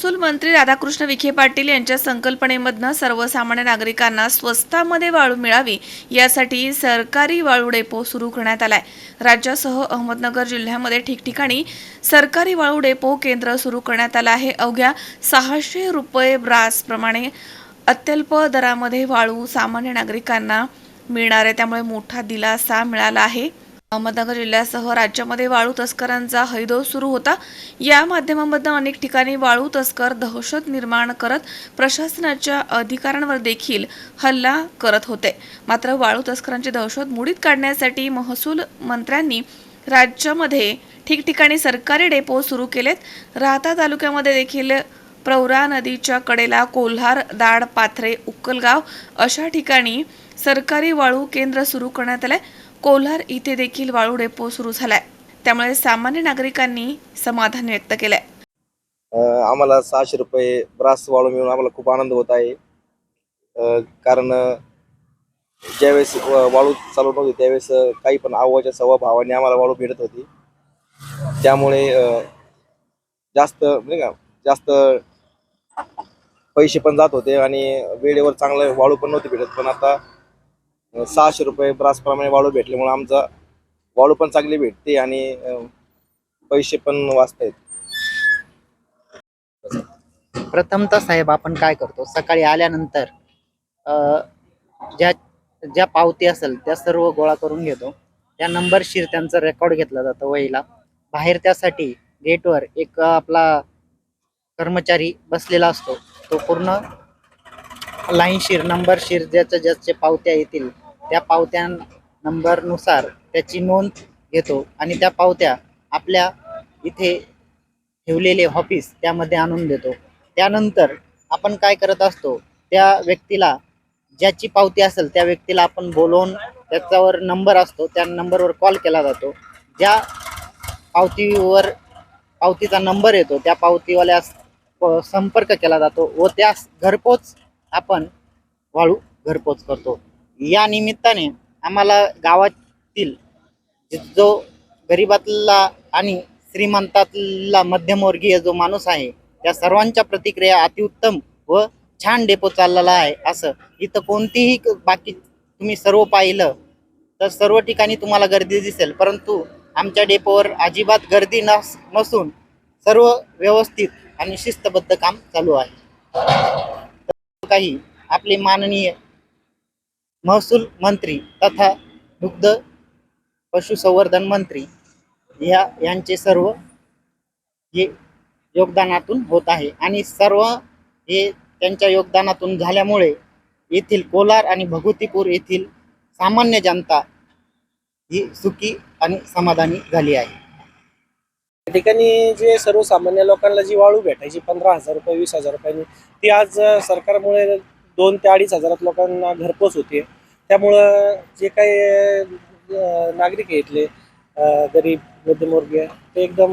महसूल मंत्री राधाकृष्ण विखे पाटील यांच्या संकल्पनेमधनं सर्वसामान्य नागरिकांना स्वस्तामध्ये वाळू मिळावी यासाठी सरकारी वाळू डेपो सुरू करण्यात आलाय. राज्यासह अहमदनगर जिल्ह्यामध्ये ठिकठिकाणी सरकारी वाळू डेपो केंद्र सुरू करण्यात आलं आहे. अवघ्या सहाशे रुपये ब्रासप्रमाणे अत्यल्प दरामध्ये वाळू सामान्य नागरिकांना मिळणार आहे. त्यामुळे मोठा दिलासा मिळाला आहे. अहमदनगर जिल्ह्यासह राज्यामध्ये वाळू तस्करांचा हैदोस सुरू होता. या माध्यमांमधून अनेक ठिकाणी वाळू तस्कर दहशत निर्माण करत प्रशासनाच्या अधिकाऱ्यांवर देखील हल्ला करत होते. मात्र वाळू तस्करांची दहशत मोडीत काढण्यासाठी महसूल मंत्र्यांनी राज्यामध्ये ठिकठिकाणी सरकारी डेपो सुरू केलेत. राहता तालुक्यामध्ये देखील प्रवरा नदीच्या कडेला कोल्हार दाड पाथरे उक्कलगाव अशा ठिकाणी सरकारी वाळू केंद्र सुरू करण्यात आलंय कोल्हार इथे देखील वाळू डेपो सुरू झालाय. त्यामुळे सामान्य नागरिकांनी समाधान व्यक्त केलंय. आम्हाला सहाशे रुपये ब्रास वाळू मिळून आम्हाला खूप आनंद होत आहे. कारण ज्यावेळेस वाळू चालू नव्हती त्यावेळेस काही पण आव्हाच्या सव्वा भावाने आम्हाला वाळू भेटत होती. त्यामुळे जास्त नाही का जास्त पैसे पण जात होते आणि वेळेवर चांगलं वाळू पण नव्हती भेटत. पण आता सहाशे रुपये ब्रासप्रमाणे वाळू भेटल्यामुळे आमचा वाळू पण चांगली भेटते आणि पैसे पण वाचतायत प्रथमतः साहेब आपण काय करतो? सकाळी आल्यानंतर अ, ज्या ज्या पावती असेल त्या सर्व गोळा करून घेतो. त्या नंबरशीर त्यांचं रेकॉर्ड घेतलं जातो वहीला. बाहेर त्यासाठी गेटवर एक आपला कर्मचारी बसलेला असतो. तो पूर्ण लाईनशीर नंबरशीर ज्याच्या ज्याचे पावत्या येतील त्या पावत्या नंबरनुसार त्याची नोंद घेतो आणि त्या पावत्या आपल्या इथे ठेवलेले ऑफिस त्यामध्ये आणून देतो. त्यानंतर आपण काय करत असतो त्या व्यक्तीला ज्याची पावती असेल त्या व्यक्तीला आपण बोलवून त्याच्यावर नंबर असतो त्या नंबरवर कॉल केला जातो. ज्या पावतीवर पावतीचा नंबर येतो त्या पावतीवाल्यास संपर्क केला जातो व त्यास घरपोच आपण वाळू घरपोच करतो. या निमित्ताने आम्हाला गावातील जो गरिबातला आणि श्रीमंतातला मध्यमवर्गीय जो माणूस आहे त्या सर्वांच्या प्रतिक्रिया अतिउत्तम व छान डेपो चाललेला आहे असं. इथं कोणतीही बाकी तुम्ही सर्व पाहिलं तर सर्व ठिकाणी तुम्हाला गर्दी दिसेल. परंतु आमच्या डेपोवर अजिबात गर्दी नस नसून सर्व व्यवस्थित आणि शिस्तबद्ध काम चालू आहे. काही आपले माननीय महसूल मंत्री तथा दुग्ध पशुसंवर्धन मंत्री या यांचे सर्व हे योगदानातून होत आहे. आणि सर्व हे त्यांच्या योगदानातून झाल्यामुळे येथील कोलार आणि भगुतीपूर येथील सामान्य जनता ही सुखी आणि समाधानी झाली आहे. त्या ठिकाणी जे सर्वसामान्य लोकांना जी वाळू भेटायची पंधरा हजार रुपये वीस हजार रुपयांनी ती आज सरकारमुळे दोन ते अडीच हजारात लोकांना घरपोच होते. त्यामुळं जे काही नागरिक आहे इथले गरीब मध्यमवर्गीय ते एकदम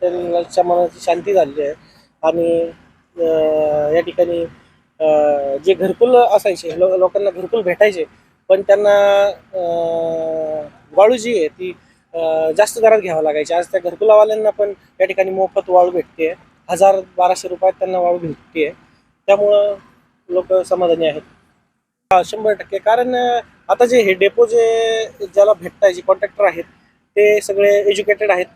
त्यांच्या मनाची शांती झालेली आहे. आणि या ठिकाणी जे घरकुल असायचे लो लोकांना घरकुल भेटायचे पण त्यांना वाळू जी आहे ती जास्त दरात घ्यावं लागायची. आज त्या घरकुलावाल्यांना पण या ठिकाणी मोफत वाळू भेटते हजार बाराशे रुपयात त्यांना वाळू भेटते त्यामुळं लोक समाधानी आहेत. हा, शंभर टक्के. कारण आता जे हे डेपो जे ज्याला भेटताय जे कॉन्ट्रॅक्टर आहेत ते सगळे एज्युकेटेड आहेत.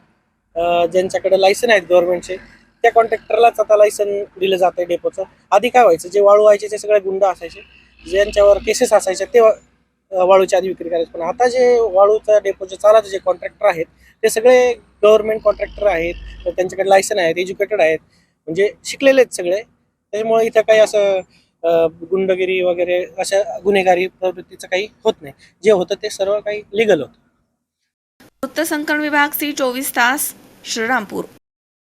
अ, ज्यांच्याकडे लायसन आहेत गव्हर्नमेंटचे त्या कॉन्ट्रॅक्टरलाच आता लायसन दिलं जात आहे डेपोचं. आधी काय व्हायचं जे वाळू व्हायचे ते सगळे गुंड असायचे. ज्यांच्यावर केसेस असायचे ते वा- अ, वाळूची आधी विक्री करायची. पण आता जे वाळूचा डेपोचे चालायचे जे कॉन्ट्रॅक्टर आहेत ते सगळे गव्हर्नमेंट कॉन्ट्रॅक्टर आहेत तर त्यांच्याकडे लायसन आहेत एज्युकेटेड आहेत. म्हणजे शिकलेले आहेत सगळे. त्याच्यामुळे इथं काही असं गुंडगिरी वगैरे अशा गुन्हेगारी प्रवृत्तीचं काही होत नाही. जे होतं ते सर्व काही लिगल होतं. वृत्तसंकलन विभाग सी चोवीस तास श्रीरामपूर.